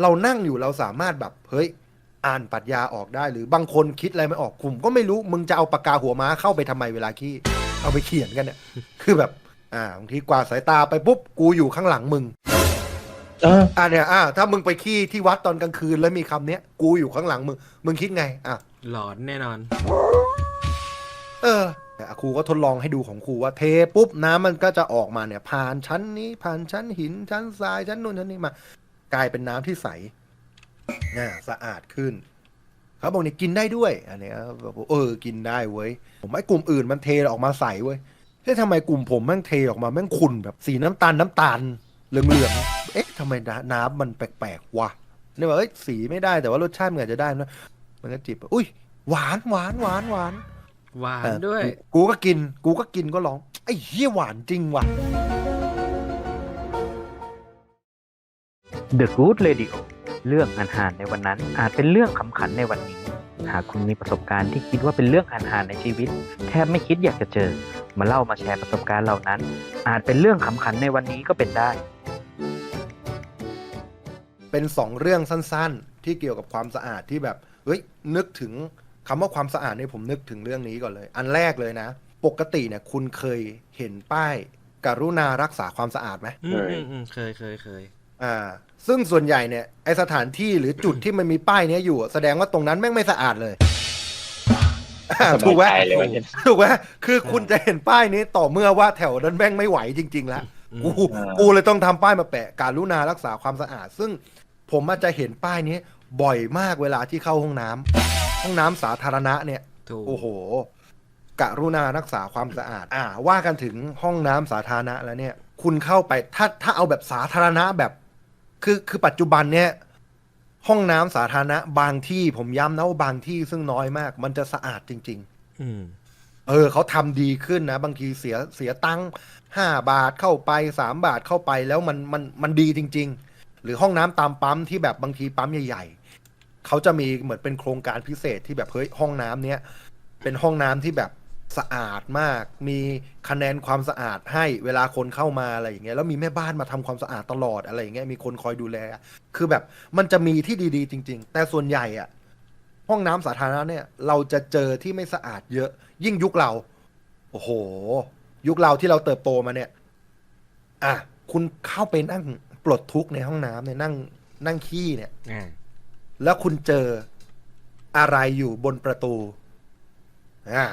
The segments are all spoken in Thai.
เรานั่งอยู่เราสามารถแบบเฮ้ยอ่านปรัชญาออกได้ หรือบางคนคิดอะไรไม่ออกผมก็ไม่รู้มึงจะเอาปากกาหัวม้าเข้าไปทำไมเวลาขี้เอาไปเขียนกันเนี่ยคือแบบ อ่าบางทีกวาดสายตาไปปุ๊บกูอยู่ข้างหลังมึงเอออ่าเนี่ยอ่าถ้ามึงไปขี้ที่วัดตอนกลางคืนแล้วมีคำเนี้ยกูอยู่ข้างหลังมึงมึงคิดไงอะหลอนแน่นอน เออแต่ครูก็ทดลองให้ดูของครูว่าเทปุ๊บน้ำมันก็จะออกมาเนี่ย ผ่านชั้นนี้ผ่านชั้นหินชั้นทรายชั้นนู่นชั้นนี้มา กลายเป็นน้ำที่ใสน่าสะอาดขึ้นเขาบอกเนี่ยกินได้ด้วย อันเนี้ยแบบเออกินได้เว้ยผมไอ้กลุ่มอื่นมันเทออกมาใสเว้ยเฮ้ยทำไมกลุ่มผมแม่งเทออกมาแม่งขุ่นแบบสีน้ำตาลน้ำตาลเหลืองๆเอ๊ะทำไมน้ำมันแปลกๆวะเนี่ยว่าเอ้ยสีไม่ได้แต่ว่ารสชาติมันอาจจะได้นะมันก็จิบอุ้ยหวานหวานหวานหวานหวานเออด้วยกูกูก็กิน กูก็กินก็ร้องไอ้เหี้ยหวานจริงว่ะ The Good Radio เรื่องอาหารในวันนั้น อาจเป็นเรื่องขำขันในวันนี้ หากคุณมีประสบการณ์ที่คิดว่าเป็นเรื่องอาหารในชีวิต แทบไม่คิดอยากจะเจอ มาเล่ามาแชร์ประสบการณ์เหล่านั้น อาจเป็นเรื่องขำขันในวันนี้ก็เป็นได้ เป็นสองเรื่องสั้นๆ ที่เกี่ยวกับความสะอาดที่แบบเฮ้ยนึกถึงคำว่าความสะอาดเนี่ยผมนึกถึงเรื่องนี้ก่อนเลย อันแรกเลยนะ ปกติเนี่ยคุณเคยเห็นป้ายกรุณารักษาความสะอาดไหมอืมเคยอืมอืมเคยเคยเคย อ่า ซึ่งส่วนใหญ่เนี่ยไอสถานที่หรือจุดที่มันมีป้ายเนี้ยอยู่อะแสดงว่าตรงนั้นแม่งไม่สะอาดเลยอ่าสถูกไหมบายใจเลยวันนี้ ถูกไหมคือคุณจะเห็นป้ายนี้ต่อเมื่อว่าแถวนั้นแม่งไม่ไหวจริง ๆ แล้ว กู อ่ากูเลยต้องทำป้ายมาแปะ การุณารักษาความสะอาด ซึ่งผมอาจจะเห็นป้ายนี้บ่อยมากเวลาที่เข้าห้องน้ำห้องน้ำสาธารณะเนี่ย ถูก โอ้โห กรุณารักษาความสะอาด อ่า ว่ากันถึงห้องน้ำสาธารณะแล้วเนี่ย คุณเข้าไป ถ้า ถ้าเอาแบบสาธารณะแบบ คือคือปัจจุบันเนี่ยห้องน้ำสาธารณะบางที่ผมย้ำนะว่าบางที่ซึ่งน้อยมาก มันจะสะอาดจริงๆอืมเออเขาทำดีขึ้นนะ บางทีเสียเสียตังค์ห้าบาทเข้าไปสามบาทเข้าไปแล้วมันมันมันดีจริง ๆ หรือห้องน้ำตามปั๊มที่แบบบางทีปั๊มใหญ่ ๆเขาจะมีเหมือนเป็นโครงการพิเศษที่แบบเฮ้ยห้องน้ำเนี้ยเป็นห้องน้ำที่แบบ สะอาดมาก มีคะแนนความสะอาดให้เวลาคนเข้ามาอะไรอย่างเงี้ยแล้วมีแม่บ้านมาทำความสะอาดตลอดอะไรอย่างเงี้ยมีคนคอยดูแล คือแบบมันจะมีที่ดีๆ จริง ๆ แต่ส่วนใหญ่อะห้องน้ำสาธารณะเนี่ยเราจะเจอที่ไม่สะอาดเยอะ ยิ่งยุคเรา โอ้โห ยุคเราที่เราเติบโตมาเนี่ย อะคุณเข้าไปนั่งปลดทุกข์ในห้องน้ำเนี่ยนั่งนั่งขี้เนี่ยอ่าแล้วคุณเจออะไรอยู่บนประตู อ่า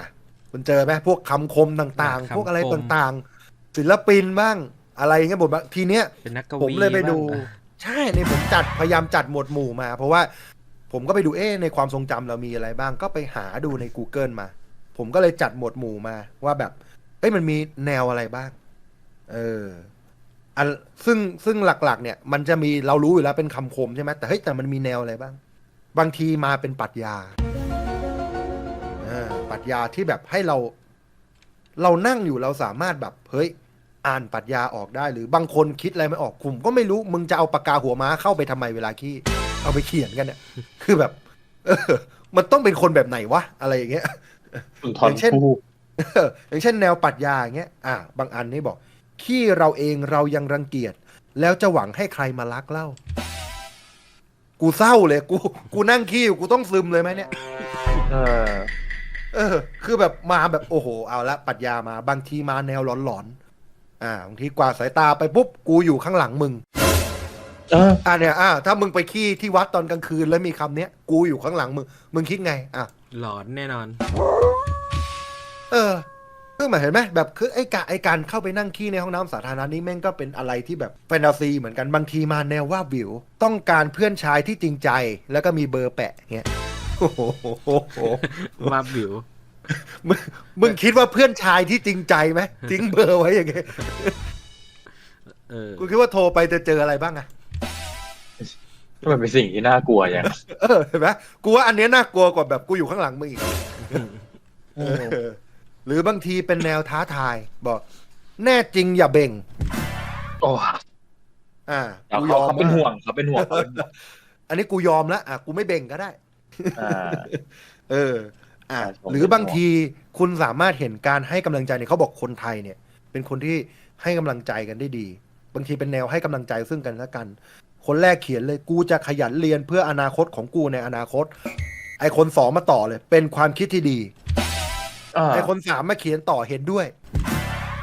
คุณเจอไหมพวกคำคมต่างๆ พวกอะไรต่างๆ ศิลปินบ้างอะไรอย่างเงี้ยบทบาททีเนี้ยเป็นนักกวีผมเลยไปดูบ้างอะใช่ในผมจัดพยายามจัดหมวดหมู่มา เพราะว่าผมก็ไปดูเอ๊ะในความทรงจำเรามีอะไรบ้างก็ไปหาดูใน Google มา ผมก็เลยจัดหมวดหมู่มา ว่าแบบเอ้ยมันมีแนวอะไรบ้าง เอออันซึ่งซึ่งหลักๆ เนี่ย มันจะมีเรารู้อยู่แล้วเป็นคำคมใช่ไหมแต่เฮ้ยแต่มันมีแนวอะไรบ้าง บางทีมาเป็นปรัชญาเออ ปรัชญาที่แบบให้เรา เรานั่งอยู่เราสามารถแบบเฮ้ยอ่านปรัชญาออกได้ หรือบางคนคิดอะไรไม่ออกผมก็ไม่รู้มึงจะเอาปากกาหัวม้าเข้าไปทำไมเวลาขี้เอาไปเขียนกันเนี่ยคือแบบ เออ มันต้องเป็นคนแบบไหนวะอะไรอย่างเงี้ยสุนทรอย่างเช่นภู่เอออย่างเช่นแนวปรัชญาอย่างเงี้ย อ่า บางอันนี่บอก ขี้เราเองเรายังรังเกียจ แล้วจะหวังให้ใครมารักเล่า กูเศร้าเลย กู กูนั่งขี้อยู่ กูต้องซึมเลยไหมเนี่ย เออ เออ คือแบบมาแบบโอ้โห เอาละปรัชญามาบางทีมาแนวหลอนๆอ่าบางทีกวาดสายตาไปปุ๊บกูอยู่ข้างหลังมึงเอออ่าเนี่ยอ่าถ้ามึงไปขี้ที่วัดตอนกลางคืนแล้วมีคำเนี้ยกูอยู่ข้างหลังมึงมึงคิดไงอะหลอนแน่นอน เออคือหมายเห็นไหมแบบคือไอ้กะไอ้การเข้าไปนั่งขี้ในห้องน้ำสาธารณะนี่แม่งก็เป็นอะไรที่แบบแฟนตาซีเหมือนกันบางทีมาแนวว่าบวิว ต้องการเพื่อนชายที่จริงใจ แล้วก็มีเบอร์แปะเงี้ย โอ้โหมาบิวมึงมึงคิดว่าเพื่อนชายที่จริงใจไหมทิ้งเบอร์ไว้อย่างเงี้ยเออกูคิดว่าโทรไปจะเจออะไรบ้างอะมันเป็นสิ่งที่น่ากลัวอย่างเออเห็นไหมกูว่าอันเนี้ยน่ากลัวกว่าแบบกูอยู่ข้างหลังมึงอีกเออเออหรือบางทีเป็นแนวท้าทาย บอก แน่จริงอย่าเบ่ง โอ้อ่าเขากูยอมเขาเป็นมากห่วงเขาเป็นห่วงเขาเป็นห่วง อันนี้กูยอมแล้วอะกูไม่เบ่งก็ได้อ่า เออ อะอ่าผมหรือบางทีคุณสามารถเห็นการให้กำลังใจเนี่ยเขาบอกคนไทยเนี่ย เป็นคนที่ให้กำลังใจกันได้ดี บางทีเป็นแนวให้กำลังใจซึ่งกันและกัน คนแรกเขียนเลยกูจะขยันเรียนเพื่ออนาคตของกูในอนาคต ไอคนสองมาต่อเลย เป็นความคิดที่ดีอ่าไอคนสามมาเขียนต่อเห็นด้วย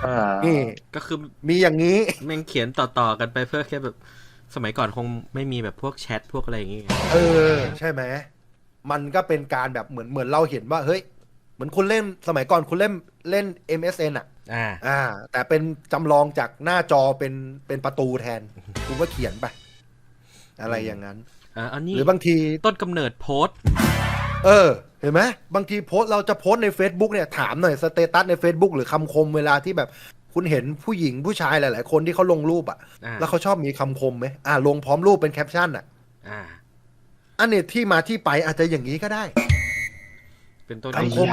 อ่านี่ก็คือมีอย่างนี้แม่งเขียนต่อๆกันไปเพื่อแค่แบบสมัยก่อนคงไม่มีแบบพวกแชทพวกอะไรอย่างเงี้ยเออ ใช่ไหม มันก็เป็นการแบบเหมือนเหมือนเราเห็นว่าเฮ้ย เหมือนคุณเล่นสมัยก่อนคุณเล่นเล่น MSN อะอ่าอ่า แต่เป็นจำลองจากหน้าจอเป็นเป็นประตูแทน คุณก็เขียนไปอะไรอย่างนั้นอ่าอันนี้หรือบางทีต้นกำเนิดโพสต์เออ เห็นไหมบางทีโพสต์เราจะโพสต์ใน Facebook เนี่ยถามหน่อยสเตตัสใน Facebook หรือคำคมเวลาที่แบบคุณเห็นผู้หญิงผู้ชายหลาย ๆ คนที่เขาลงรูปอะอ่าแล้วเขาชอบมีคำคมไหมอ่าลงพร้อมรูปเป็นแคปชั่นอะ อ่าอันนี้ที่มาที่ไปอาจจะอย่างนี้ก็ได้ เป็นต้นคำคม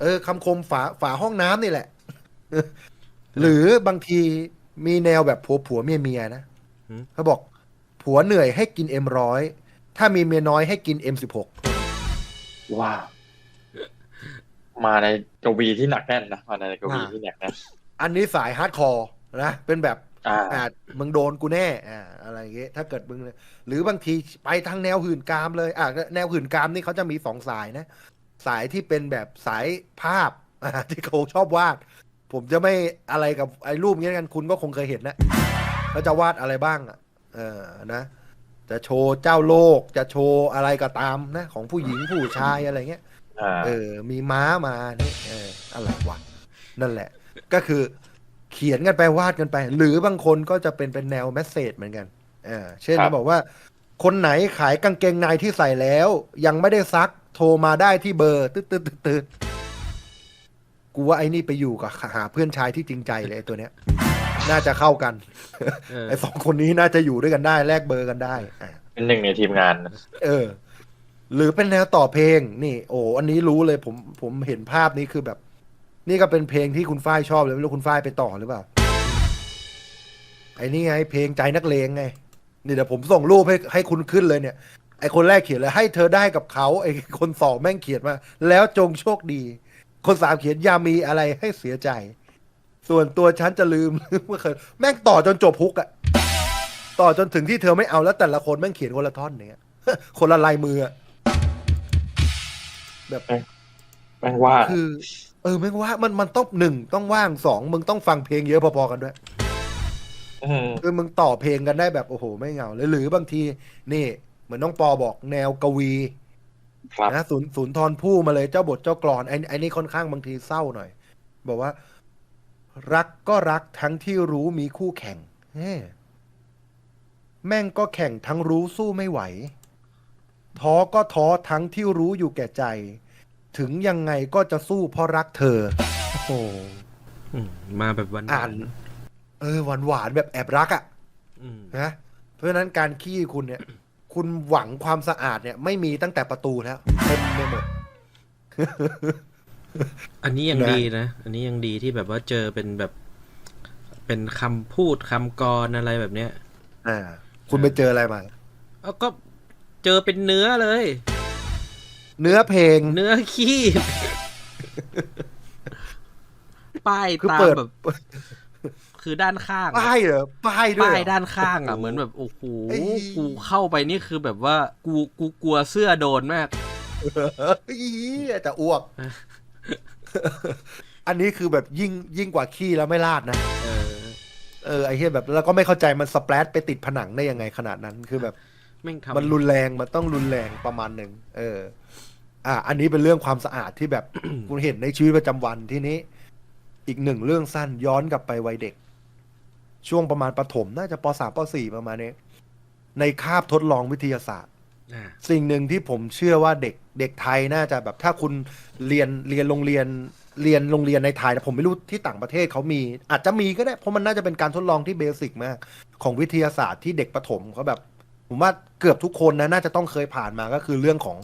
เออคำคมฝาฝาห้องน้ำนี่แหละ หรือบางทีมีแนวแบบผัวผัวเมียเมียนะเขาบอก ผัวเหนื่อยให้กินเอ็มร้อยถ้ามีเมียน้อยให้กินเอ็มสิบหกว้าวมาในกวีที่หนักแน่นนะมาในกวีที่หนักแน่นอันนี้สายฮาร์ดคอร์นะเป็นแบบ อ่าอ่ามึงโดนกูแน่อ่าอะไรอย่างเงี้ยถ้าเกิดมึง หรือบางทีไปทางแนวหื่นกามเลยอ่าแนวหื่นกามนี่เขาจะมีสองสายนะ สายที่เป็นแบบสายภาพอ่าที่เขาชอบวาด ผมจะไม่อะไรกับไอ้รูปเงี้ยกันคุณก็คงเคยเห็นนะเขาจะวาดอะไรบ้างอะเออนะจะโชว์เจ้าโลกจะโชว์อะไรก็ตามนะ ของผู้หญิงผู้ชายอะไรเงี้ยอ่าเออ มีม้ามานี่เอออะไรวะนั่นแหละ ก็คือ เขียนกันไปวาดกันไป หรือบางคนก็จะเป็นเป็นแนวแมสเซจเหมือนกันเออเช่นครับเขาบอกว่า คนไหนขายกางเกงในที่ใส่แล้ว ยังไม่ได้ซักโทรมาได้ที่เบอร์ตืดตืดตืดตืดกูว่าไอ้นี่ไปอยู่กับหาเพื่อนชายที่จริงใจเลยไอ้ตัวเนี้ย น่าจะเข้ากัน เออไอ้สองคนนี้น่าจะอยู่ด้วยกันได้แลกเบอร์กันได้อะเป็นหนึ่งในทีมงาน เออ หรือเป็นแนวต่อเพลง นี่ โอ้อันนี้รู้เลยผมผมเห็นภาพนี้คือแบบ นี่ก็เป็นเพลงที่คุณฝ้ายชอบเลยไม่รู้คุณฝ้ายไปต่อหรือเปล่า ไอ้นี่ไงเพลงใจนักเลงไง นี่เดี๋ยวผมส่งรูปให้ให้คุณขึ้นเลยเนี่ย ไอ้คนแรกเขียนเลยให้เธอได้กับเขาไอ้คนสองแม่งเขียนมา แล้วจงโชคดี คนสามเขียนอย่ามีอะไรให้เสียใจ ส่วนตัวฉันจะลืมเมื่อเคยแม่งต่อจนจบฮุกอะต่อจนถึงที่เธอไม่เอาแล้วแต่ละคนแม่งเขียนคนละท่อนเนี่ยคนละลายมืออะแบบแม่งว่าคือ เออแม่งว่ามันมันต้องหนึ่งต้องว่างสองมึงต้องฟังเพลงเยอะพอๆกันด้วยอืมคือมึงต่อเพลงกันได้แบบโอ้โห ไม่เหงาเลยหรือบางที นี่ เหมือนน้องปอบอกแนวกวีครับนะศูนย์ศูนย์ทรผู้มาเลยเจ้าบทเจ้ากรอนไอ้ไอ้นี่ค่อนข้างบางทีเศร้าหน่อย บอกว่า รักก็รักทั้งที่รู้มีคู่แข่งเฮ้แม่งก็แข่งทั้งรู้สู้ไม่ไหว ท้อก็ท้อทั้งที่รู้อยู่แก่ใจ ถึงยังไงก็จะสู้เพราะรักเธอ โอ้โหอืมมาแบบวันอ่าน เออหวานหวานๆแบบแอบรักอะ่ะอืมนะเพราะฉะนั้นการขี้คุณเนี่ย คุณหวังความสะอาดเนี่ย ไม่มีตั้งแต่ประตูแล้วเต็มไปหมด อันนี้ยังนะ ดีนะ อันนี้ยังดีที่แบบว่าเจอเป็นแบบ เป็นคำพูดคำกรอะไรแบบเนี้ยอ่า คุณไปเจออะไรมา เอาก็เจอเป็นเนื้อเลย เนื้อเพลง เนื้อขี้ป้ายคือตามเปิดแบบ คือด้านข้างอะป้ายเหรอป้ายด้วยป้ายเหรอ ด้านข้างอะเหมือนแบบโอ้โหไอ้กูเข้าไปนี่คือแบบว่า กูกูกลัวเสื้อโดนมาก อีจะอ้วก อันนี้คือแบบยิ่งยิ่งกว่าขี้แล้วไม่ลาดนะ เออเออไอ้เหี้ยแบบแล้วก็ไม่เข้าใจมันสเปรดไปติดผนังได้ยังไงขนาดนั้น คือแบบแม่งทำมันรุนแรงมันต้องรุนแรงประมาณหนึ่งเออ อะอันนี้เป็นเรื่องความสะอาดที่แบบ คุณเห็นในชีวิตประจำวันที่นี้ อีกหนึ่งเรื่องสั้นย้อนกลับไปวัยเด็ก ช่วงประมาณประถมน่าจะปสามปสี่ประมาณนี้ ในคาบทดลองวิทยาศาสตร์ อ่าสิ่งหนึ่งที่ผมเชื่อว่าเด็กเด็กไทยน่าจะแบบถ้าคุณเรียนเรียนโรงเรียนเรียนโรงเรียนในไทยนะผมไม่รู้ที่ต่างประเทศเขามี อาจจะมีก็ได้ เพราะมันน่าจะเป็นการทดลองที่เบสิกมาก ของวิทยาศาสตร์ที่เด็กประถมเขาแบบ ผมว่าเกือบทุกคนนะน่าจะต้องเคยผ่านมาก็คือเรื่องของ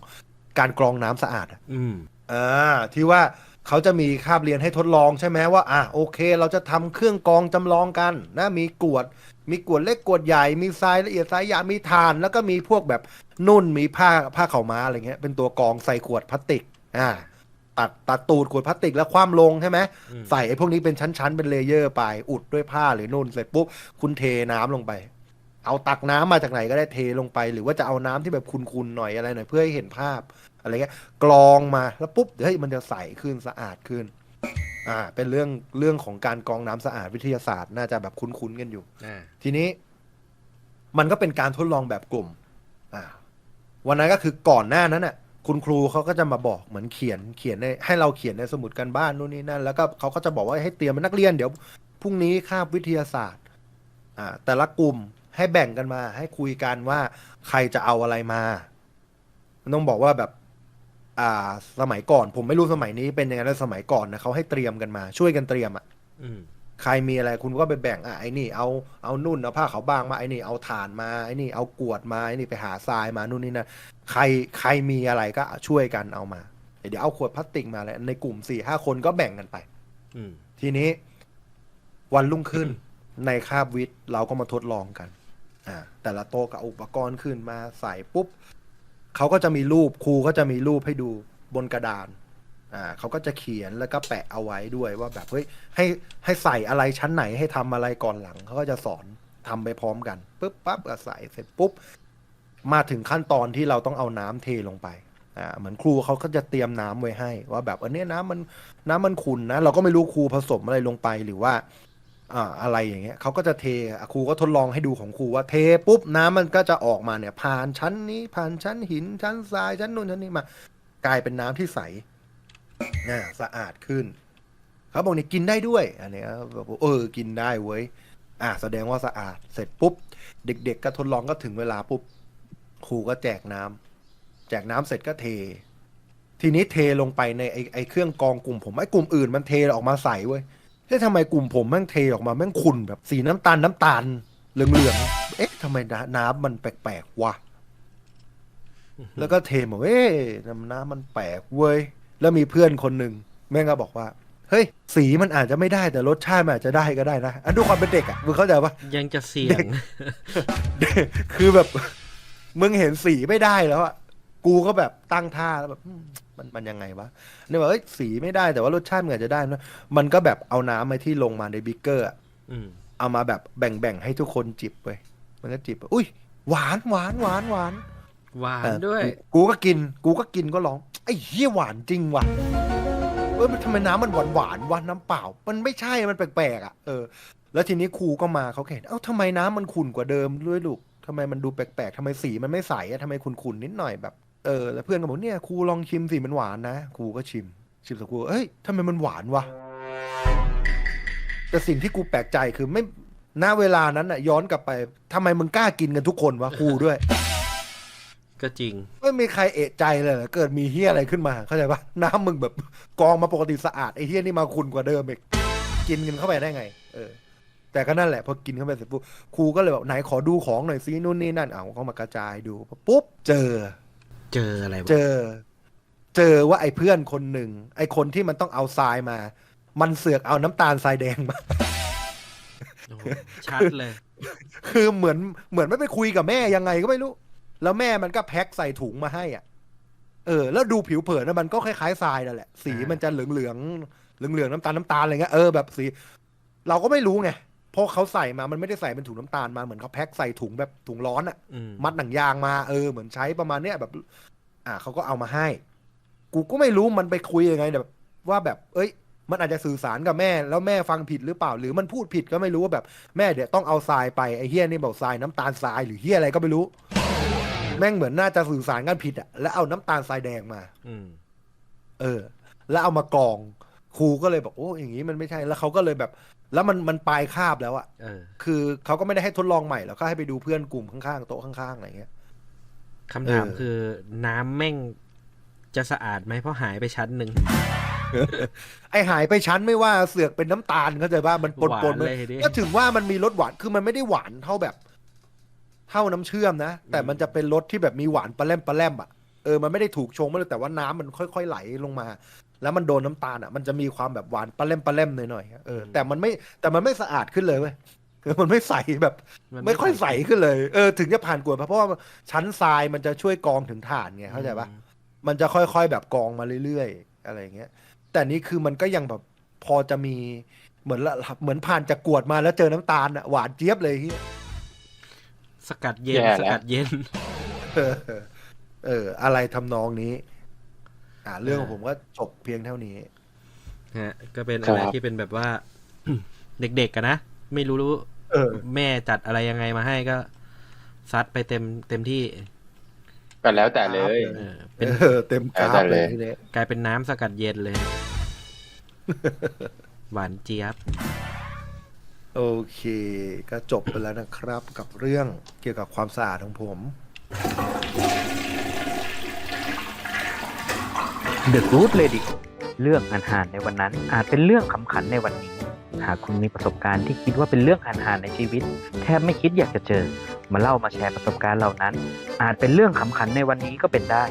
การกรองน้ำสะอาดอะอืมอ่าที่ว่าเขาจะมีคาบเรียนให้ทดลองใช่ไหมว่า อะโอเค เราจะทำเครื่องกรองจำลองกันนะมีกรวด มีกรวดเล็กกรวดใหญ่ มีทรายละเอียดทรายหยาบมีถ่าน แล้วก็มีพวกแบบนุ่นมีผ้าผ้าขาวม้าอะไรเงี้ย เป็นตัวกรองใส่ขวดพลาสติก อ่าตัดตัดตูดขวดพลาสติกแล้วคว่ำลงใช่ไหมอืมใส่ไอ้พวกนี้เป็นชั้นๆเป็นเลเยอร์ไปอุดด้วยผ้าหรือนุ่นเสร็จปุ๊บคุณเทน้ำลงไป เอาตักน้ำมาจากไหนก็ได้เทลงไป หรือว่าจะเอาน้ำที่แบบคุนๆหน่อยอะไรหน่อยเพื่อให้เห็นภาพอะไรเงี้ยกรองมาแล้วปุ๊บเฮ้ยมันจะใสขึ้นสะอาดขึ้นอ่าเป็นเรื่องเรื่องของการกรองน้ำสะอาดวิทยาศาสตร์น่าจะแบบคุ้นๆกันอยู่อ่าทีนี้ มันก็เป็นการทดลองแบบกลุ่ม อ่า วันนั้นก็คือก่อนหน้านั้นน่ะ คุณครูเขาก็จะมาบอกเหมือนเขียนเขียนในให้เราเขียนในสมุดกันบ้านนู่นนี่นั่นแล้วก็เขาก็จะบอกว่าให้เตรียมเป็นนักเรียนเดี๋ยวพรุ่งนี้คาบวิทยาศาสตร์ อ่า แต่ละกลุ่ม ให้แบ่งกันมา ให้คุยกันว่าใครจะเอาอะไรมาต้องบอกว่าแบบ อ่า สมัยก่อน ผมไม่รู้สมัยนี้เป็นยังไงแต่สมัยก่อนนะเขาให้เตรียมกันมา ช่วยกันเตรียมอะอืมใครมีอะไรคุณก็ไปแบ่งอะไอ้นี่เอาเอานุ่นเอาผ้าขาวบางมาไอ้นี่เอาถ่านมาไอ้นี่เอากรวดมาไอ้นี่ไปหาทรายมานู่นนี่นะใครใครมีอะไรก็ช่วยกันเอามาเดี๋ยวเอาขวดพลาสติกมาแล้วในกลุ่มสี่ห้าคนก็แบ่งกันไปอืมทีนี้วันรุ่งขึ้นในคาบวิทย์เราก็มาทดลองกัน อ่าแต่ละโต๊ะกับอุปกรณ์ขึ้นมาใส่ปุ๊บเขาก็จะมีรูปครูก็จะมีรูปให้ดูบนกระดานอ่าเขาก็จะเขียนแล้วก็แปะเอาไว้ด้วยว่าแบบเฮ้ยให้ให้ใส่อะไรชั้นไหนให้ทำอะไรก่อนหลังเขาก็จะสอนทำไปพร้อมกันปุ๊บปั๊บก็ใส่เสร็จปุ๊บมาถึงขั้นตอนที่เราต้องเอาน้ำเทลงไปอ่าเหมือนครูเขาก็จะเตรียมน้ำไว้ให้ ว่าแบบอันเนี้ยน้ำมันน้ำมันขุ่นนะเราก็ไม่รู้ครูผสมอะไรลงไปหรือว่า อ่าอะไรอย่างเงี้ยเขาก็จะเทอะครูก็ทดลองให้ดูของครูว่าเทปุ๊บน้ำมันก็จะออกมาเนี่ย ผ่านชั้นนี้ผ่านชั้นหินชั้นทรายชั้นนู่นชั้นนี้มา กลายเป็นน้ำที่ใสอ่าสะอาดขึ้นเขาบอกนี่กินได้ด้วย อันเนี้ยแบบเออกินได้เว้ยอ่าแสดงว่าสะอาดเสร็จปุ๊บ เด็ก ๆ ก็ทดลองก็ถึงเวลาปุ๊บครูก็แจกน้ำแจกน้ำเสร็จก็เท ทีนี้เทลงไปในไอไอเครื่องกรองกลุ่มผมไอกลุ่มอื่นมันเทออกมาใสเว้ย เฮ้ยทำไมกลุ่มผมแม่งเทออกมาแม่งขุ่นแบบสีน้ำตาลน้ำตาลเหลืองๆ เอ๊ะทำไมน้ำน้ำมันแปลกๆวะ แล้วก็เทบอกเอ๊ะน้ำน้ำมันแปลกเว้ย แล้วมีเพื่อนคนหนึ่งแม่งก็บอกว่า เฮ้ย สีมันอาจจะไม่ได้แต่รสชาติมันอาจจะได้ก็ได้นะ อันดูความเป็นเด็กอะ มึงเข้าใจปะยังจะเสี่ยเด็งกคือแบบ มึงเห็นสีไม่ได้แล้วอะ กูก็แบบตั้งท่าแล้วแบบอื มมันมันยังไงวะเนี่ยบอกเอ้ยสีไม่ได้แต่ว่ารสชาติมันอาจจะได้นะมันก็แบบเอาน้ำมาที่ลงมาในบิ๊กเกอร์อะอืมเอามาแบบแบ่งๆให้ทุกคนจิบไปมันก็จิบอุ้ยหวานหวานหวานหวาน หวานเออด้วยกูกูก็กิน กูก็กินก็ร้อง ไอ้เหี้ยหวานจริงว่ะ เออมันทำไมน้ำมันหวานหวานๆวะน้ำเปล่า มันไม่ใช่ มันแปลกๆอะ เออ แล้วทีนี้ครูก็มาเขาก็เห็น เอ้าทำไมน้ำมันขุ่นกว่าเดิมด้วยลูกทำไมมันดูแปลกๆทำไมสีมันไม่ใสอะทำไมขุ่นๆนิดหน่อยแบบ เออแล้วเพื่อนก็บอกเนี่ยครูลองชิมสิมันหวานนะครูก็ชิม ชิมสักครูเอ้ยทำไมมันหวานวะแต่สิ่งที่กูแปลกใจคือไม่ณเวลานั้นอะย้อนกลับไปทำไมมึงกล้ากินกันทุกคนวะครูด้วย ก็จริง ไม่มีใครเอะใจเลยเหรอเกิดมีเฮียอะไรขึ้นมาเข้าใจปะน้ำมึงแบบกรองมาปกติสะอาดไอ้เฮียนี่มาขุ่นกว่าเดิมอีกกินกันเข้าไปได้ไง เออ แต่ก็นั่นแหละพอกินเข้าไปเสร็จปุ๊บครูก็เลยบอกไหนขอดูของหน่อยซินู่นนี่นั่นเอาเขามากระจายดูปุ๊บเจอ เจออะไรวะเจอ เจอว่าไอ้เพื่อนคนหนึ่ง ไอ้คนที่มันต้องเอาทรายมา มันเสือกเอาน้ำตาลทรายแดงมา โอ้โหชัดเลย คือเหมือนเหมือนไม่ไปคุยกับแม่ยังไงก็ไม่รู้ แล้วแม่มันก็แพ็คใส่ถุงมาให้อะ เออ แล้วดูผิวเผินนะมันก็คล้ายๆทรายนั่นแหละ สีอ่ามั มันจะเหลืองเหลืองเหลืองเหลืองๆน้ำตาลน้ำตาลอะไรเงี้ย เออแบบสี เราก็ไม่รู้ไง เพราะเขาใส่มามันไม่ได้ใส่เป็นถุงน้ำตาลมาเหมือนเขาแพ็คใส่ถุงแบบถุงร้อนอะอืมมัดหนังยางมาเออเหมือนใช้ประมาณเนี้ยแบบ อ่าเขาก็เอามาให้ กูก็ไม่รู้มันไปคุยยังไงแบบว่าแบบ เอ้ย มันอาจจะสื่อสารกับแม่แล้วแม่ฟังผิดหรือเปล่า หรือมันพูดผิดก็ไม่รู้ว่าแบบแม่เดี๋ยวต้องเอาทรายไปไอ้เฮียนี่บอกทรายน้ำตาลทรายหรือเฮียอะไรก็ไม่รู้ แม่งเหมือนน่าจะสื่อสารกันผิดอะแล้วเอาน้ำตาลทรายแดงมา อืมเออ แล้วเอามากรอง ครูก็เลยบอกโอ้อย่างนี้มันไม่ใช่แล้วเขาก็เลยแบบ แล้วมันมันปลายคาบแล้วอะเออคือเขาก็ไม่ได้ให้ทดลองใหม่แล้วก็ให้ไปดูเพื่อนกลุ่มข้างๆโต๊ะข้างๆอะไรเงี้ย คำถามเออ คือน้ำแม่งจะสะอาดไหมเพราะหายไปชั้นหนึ่ง ไอหายไปชั้นไม่ว่าเสือกเป็นน้ำตาลเข้าใจว่ามันปนหวาปนนเลยทีนี้ ก็ถึงว่ามันมีรสหวานคือมันไม่ได้หวานเท่าแบบ เท่าน้ำเชื่อมนะ แต่มันจะเป็นรสที่แบบมีหวานปลาแรมปลาแรมอะเออมันไม่ได้ถูกชงมาเลยแต่ว่าน้ำมันค่อยๆไหลลงมา แล้วมันโดนน้ำตาลอะมันจะมีความแบบหวานปลาแรมปลาแรมหน่อยๆเออแต่มันไม่แต่มันไม่สะอาดขึ้นเลยเว้ยคือมันไม่ใสแบบนไม่ค่อยใสขึ้นเลยเออถึงจะผ่านกวดเพราะว่าชั้นทรายมันจะช่วยกรองถึงฐานไงเข้าใจปะอืมมันจะค่อยๆแบบกรองมาเรื่อยๆอะไรอย่างเงี้ย แต่นี่คือมันก็ยังแบบพอจะมีเหมือนละเหมือนผ่านจากกวดมาแล้วเจอน้ำตาลอะหวานเจี๊ยบเลยเฮียสกัดเย็นแย่แล้วสกัดเย็น เออ เออ อะไรทำนองนี้ อ่าเรื่องของอ่าผมก็จบเพียงเท่านี้ฮะก็เป็นอะไรครับที่เป็นแบบว่า เด็กๆกันนะไม่รู้รู้เออแม่จัดอะไรยังไงมาให้ก็ซัดไปเต็มเต็มที่ก็แล้วแต่เลยเออเป็นเออเต็มกราฟได้เลเลยยทีนี้กลายเป็นน้ำสกัดเย็นเลย หวานเจี๊ยบ โอเค ก็จบไปแล้วนะครับกับเรื่องเกี่ยวกับความสะอาดของผม The Good Radio เรื่องอาหารในวันนั้น อาจเป็นเรื่องขำขันในวันนี้ หากคุณมีประสบการณ์ที่คิดว่าเป็นเรื่องอาหารในชีวิต แทบไม่คิดอยากจะเจอ มาเล่ามาแชร์ประสบการณ์เหล่านั้น อาจเป็นเรื่องขำขันในวันนี้ก็เป็นได้